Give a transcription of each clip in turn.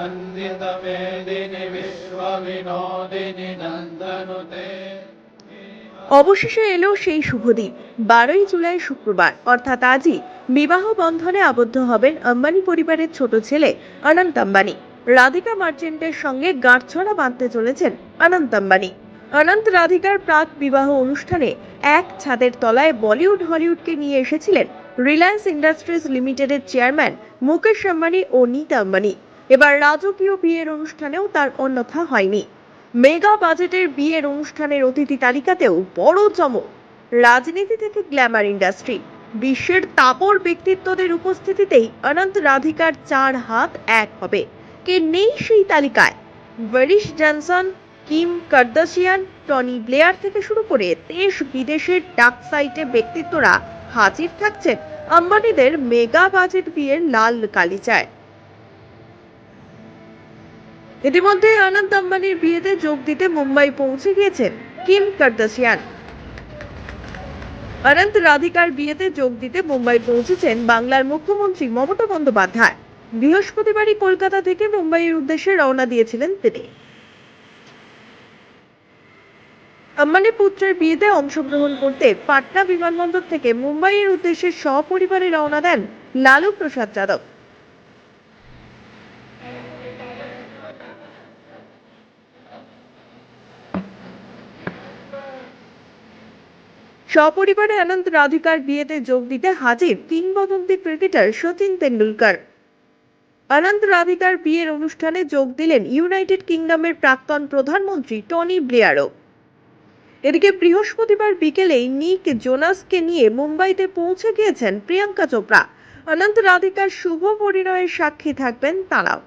नन्दितमेदिनि विश्वविनोदिनि नन्दनुते অবশেষে এলো সেই শুভ দিন বারোই জুলাই শুক্রবার অর্থাৎ আজই বিবাহ বন্ধনে আবদ্ধ হবেন আম্বানি পরিবারের ছোট ছেলে অনন্ত আম্বানি রাধিকা মার্চেন্টের সঙ্গে গাঁটছড়া বাঁধতে চলেছেন অনন্ত আম্বানি অনন্ত রাধিকার প্রাক বিবাহ অনুষ্ঠানে এক ছাদের তলায় বলিউড হলিউডকে নিয়ে এসেছিলেন রিলায়েন্স ইন্ডাস্ট্রিজ লিমিটেডের চেয়ারম্যান মুকেশ আম্বানি ও নীতা আম্বানি এবার রাজকীয় বিয়ের অনুষ্ঠানেও তার অন্যথা হয়নি। মেগা বাজেটের বিয়ের অনুষ্ঠানের অতিথি তালিকাতেও বড় চমক। রাজনীতি থেকে গ্ল্যামার ইন্ডাস্ট্রি। বিশ্বের তাপর ব্যক্তিত্বদের উপস্থিতিতেই অনন্ত রাধিকার চার হাত এক হবে। কে নেই সেই তালিকায়? Boris Johnson, Kim Kardashian, Tony Blair থেকে শুরু করে দেশ বিদেশের ডাক সাইটে ব্যক্তিত্বরা হাজির থাকছেন। আম্বানিদের মেগা বাজেট বিয়ের লাল কালিচায়। ইতিমধ্যে অনন্ত আম্বানির বিয়েতে যোগ দিতে মুম্বাই পৌঁছে গিয়েছেন কিম কার্দাসিয়ান। অনন্ত রাধিকার বিয়েতে যোগ দিতে মুম্বাই পৌঁছেছেন বাংলার মুখ্যমন্ত্রী মমতা বন্দ্যোপাধ্যায়। বৃহস্পতিবারই কলকাতা থেকে মুম্বাইয়ের উদ্দেশ্যে রওনা দিয়েছিলেন তিনি। আম্বানি পুত্রের বিয়েতে অংশগ্রহণ করতে পাটনা বিমানবন্দর থেকে মুম্বাইয়ের উদ্দেশ্যে সপরিবারে রওনা দেন লালু প্রসাদ যাদব। সপরিবারে অনন্ত রাধিকার বিয়েতে যোগ দিতে হাজির কিংবদন্তি ক্রিকেটার সচিন তেন্ডুলকর। অনন্ত রাধিকার বিয়ের অনুষ্ঠানে যোগ দিলেন ইউনাইটেড কিংডমের প্রাক্তন প্রধানমন্ত্রী টনি ব্লেয়ারও। এদিকে বৃহস্পতিবার বিকেলেই নিক জোনাসকে নিয়ে মুম্বাইতে পৌঁছে গিয়েছেন প্রিয়াঙ্কা চোপড়া। অনন্ত রাধিকার শুভ পরিণয়ের সাক্ষী থাকবেন তারাও।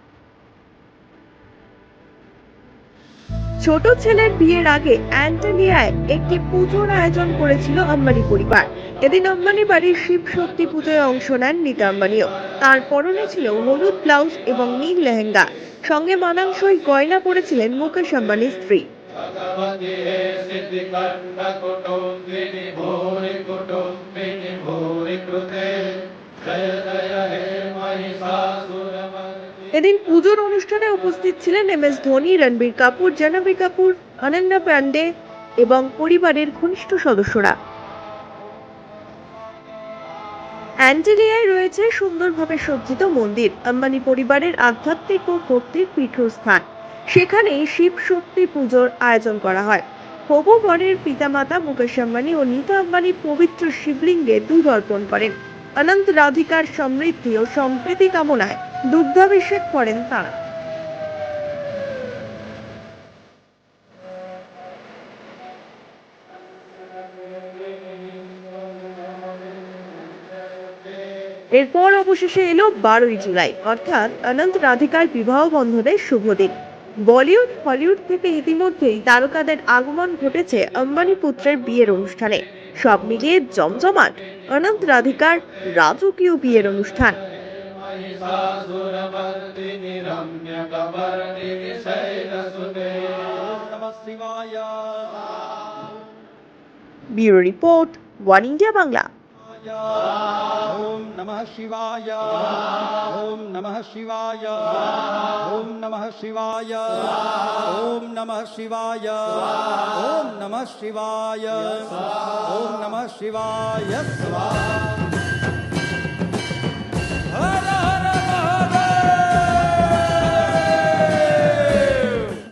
ছোট ছেলের বিয়ের আগে অ্যান্টালিয়ায় একটি পুজোর আয়োজন করেছিল আম্বানি পরিবার। এদিন আম্বানি বাড়ির শিব শক্তি পুজোয় অংশ নেন নীতা আম্বানিও। তার পরনে ছিল হলুদ ব্লাউজ এবং নীল লেহেঙ্গা। সঙ্গে মানাংশই গয়না পরেছিলেন মুকেশ আম্বানির স্ত্রী। এদিন পুজোর অনুষ্ঠানে উপস্থিত ছিলেন এম এস ধোনি, রণবীর কাপুর, জাহ্নবী কাপুর অনন্যা পান্ডে এবং পরিবারের ঘনিষ্ঠ সদস্যরা। অ্যান্টেলিয়ায় রয়েছে সুন্দরভাবে সজ্জিত মন্দির, আম্বানি পরিবারের আধ্যাত্মিক ও ভক্তির পীঠস্থান। সেখানেই শিব শক্তি পুজোর আয়োজন করা হয়। হবু বরের পিতামাতা মুকেশ আম্বানি ও নীতা আম্বানি পবিত্র শিবলিঙ্গে দুধ অর্পণ করেন। অনন্ত রাধিকার সমৃদ্ধি ও সম্প্রীতি কামনায় দুগ্ধাভিষেক করেন তারা। এরপর অবশেষে এলো বারোই জুলাই, অর্থাৎ অনন্ত রাধিকার বিবাহ বন্ধনের শুভ দিন। বলিউড, হলিউড থেকে ইতিমধ্যেই তারকাদের আগমন ঘটেছে আম্বানি পুত্রের বিয়ের অনুষ্ঠানে। সব মিলিয়ে জমজমাট। অনন্ত রাধিকার রাজকীয় বিয়ের অনুষ্ঠান महिषासुरमर्दिनि रम्यकवर्णिनि शैलसुते नमः शिवाय bureau report One India Bangla ॐ नमः शिवाय ॐ नमः शिवाय ॐ नमः शिवाय ॐ नमः शिवाय ॐ नमः शिवाय ॐ नमः शिवाय स्वाहा